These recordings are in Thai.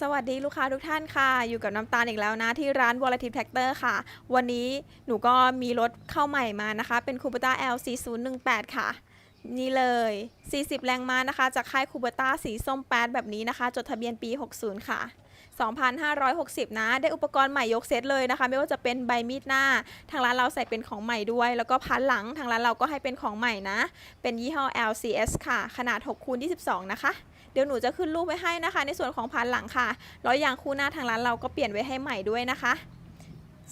สวัสดีลูกค้าทุกท่านค่ะ อยู่กับน้ำตาลอีกแล้วนะ ที่ร้าน Volative Tractor ค่ะ วันนี้หนูก็มีรถเข้าใหม่มานะคะ เป็น Kubota L4018 ค่ะ นี่เลย 40 แรงม้านะคะ จากค่าย Kubota สีส้มแปดแบบนี้นะคะ จดทะเบียนปี 60 ค่ะ 2,560 นะ ได้อุปกรณ์ใหม่ยกเซตเลยนะคะ ไม่ว่าจะเป็นใบมีดหน้า ทางร้านเราใส่เป็นของใหม่ด้วย แล้วก็พันหลังทางร้านเราก็ให้เป็นของใหม่นะ เป็นยี่ห้อ LCS ค่ะ ขนาด6คูณ22 นะคะ เดี๋ยวหนูจะขึ้นรูปไว้ให้นะคะ ในส่วนของพันหลังค่ะล้อยางคู่หน้าทางร้านเราก็เปลี่ยนไว้ให้ใหม่ด้วยนะคะ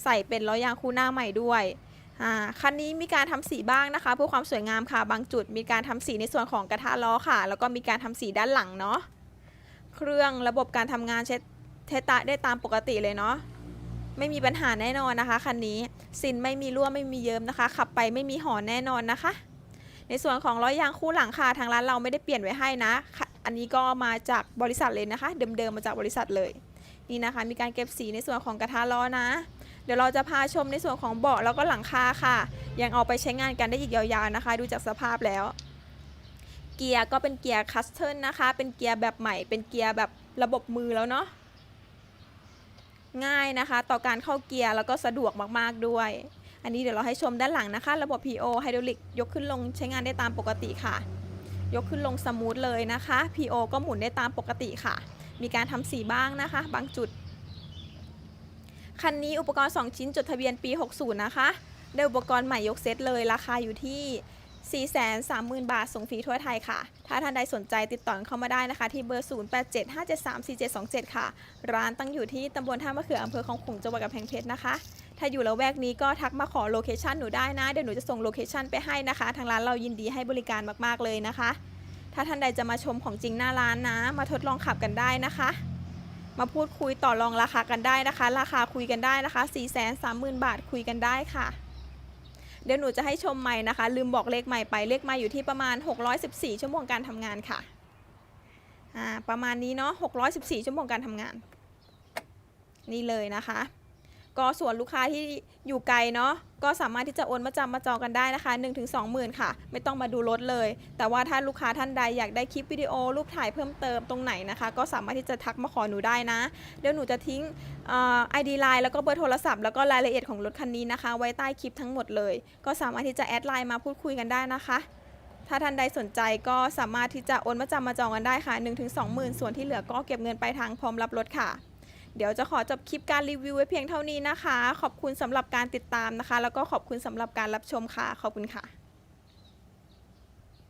ใส่เป็นล้อยางคู่หน้าใหม่ด้วยคันนี้มีการทำสีบ้างนะคะ เพื่อความสวยงามค่ะ บางจุดมีการทำสีในส่วนของกระทะล้อค่ะ แล้วก็มีการทำสีด้านหลังเนาะเครื่องระบบการทำงานเช็ดเทตะได้ตามปกติเลยเนาะไม่มีปัญหาแน่นอนนะคะคันนี้ซินไม่มีรั่วไม่มีเยิ้มนะคะ ขับไปไม่มีหอนแน่นอนนะคะ ในส่วนของล้อยางคู่หลังค่ะทางร้านเราไม่ได้เปลี่ยนไว้ให้นะ อันนี้ก็มาจากบริษัทเลยนะคะ เดิมๆมาจากบริษัทเลย นี่นะคะ มีการเก็บสีในส่วนของกระทะล้อนะ เดี๋ยวเราจะพาชมในส่วนของเบาะแล้วก็หลังคาค่ะ ยังเอาไปใช้งานกันได้อีกยาวๆนะคะ ดูจากสภาพแล้ว เกียร์ก็เป็นเกียร์คัสเทิลนะคะ เป็นเกียร์แบบใหม่ เป็นเกียร์แบบระบบมือแล้วเนาะง่ายนะคะ ต่อการเข้าเกียร์แล้วก็สะดวกมากๆด้วย อันนี้เดี๋ยวเราให้ชมด้านหลังนะคะ ระบบ PO ไฮดรอลิกยกขึ้นลงใช้งานได้ตามปกติค่ะ ยกขึ้นลงสมูทเลยนะคะ PO ก็หมุนได้ตามปกติค่ะ มีการทำสีบ้างนะคะ บางจุด คันนี้อุปกรณ์ 2 ชิ้นจดทะเบียนปี 60 นะคะ ได้อุปกรณ์ใหม่ยกเซตเลย ราคาอยู่ที่ 430,000 บาท ส่งฟรีทั่วไทยค่ะ ถ้าท่านใดสนใจติดต่อเข้ามาได้นะคะ ที่เบอร์ 0875734727 ค่ะ ร้านตั้งอยู่ที่ตำบลท่ามะเขืออำเภอคลองขลุงจังหวัดกำแพงเพชรนะคะ ถ้าอยู่ละแวกนี้ก็ทักมาขอโลเคชันหนูได้นะ เดี๋ยวหนูจะส่งโลเคชันไปให้นะคะ ทางร้านเรายินดีให้บริการมากๆเลยนะคะ ถ้าท่านใดจะมาชมของจริงหน้าร้านนะ มาทดลองขับกันได้นะคะ มาพูดคุยต่อรองราคากันได้นะคะ ราคาคุยกันได้นะคะ 4 3 0 0 0 0 บาทคุยกันได้ค่ะเดี๋ยวหนูจะให้ชมใหม่นะคะ ลืมบอกเลขใหม่ไปเลขใหม่อยู่ที่ประมาณ 614 ชั่วโมงการทำงานค่ะอ่าประมาณนี้เนาะ614 ชั่วโมงการทำงาน นี่เลยนะคะ ก็ส่วนลูกค้าที่อยู่ไกลเนาะก็สามารถที่จะโอนมาจำมาจองกันได้นะคะ1-20,000 ค่ะ ไม่ต้องมาดูรถเลย แต่ว่าถ้าลูกค้าท่านใดอยากได้คลิปวิดีโอรูปถ่ายเพิ่มเติมตรงไหนนะคะ ก็สามารถที่จะทักมาขอหนูได้นะ เดี๋ยวหนูจะทิ้งไอดีไลน์แล้วก็เบอร์โทรศัพท์แล้วก็รายละเอียดของรถคันนี้นะคะ ไว้ใต้คลิปทั้งหมดเลย ก็สามารถที่จะแอดไลน์มาพูดคุยกันได้นะคะถ้าท่านใดสนใจก็สามารถที่จะโอนมาจำมาจองกันได้ค่ะ 1-20,000 ส่วนที่เหลือก็เก็บเงินไปทางพร้อมรับรถค่ะ เดี๋ยวจะขอจบคลิปการรีวิวไว้เพียงเท่านี้นะคะ ขอบคุณสำหรับการติดตามนะคะ แล้วก็ขอบคุณสำหรับการรับชมค่ะ ขอบคุณค่ะ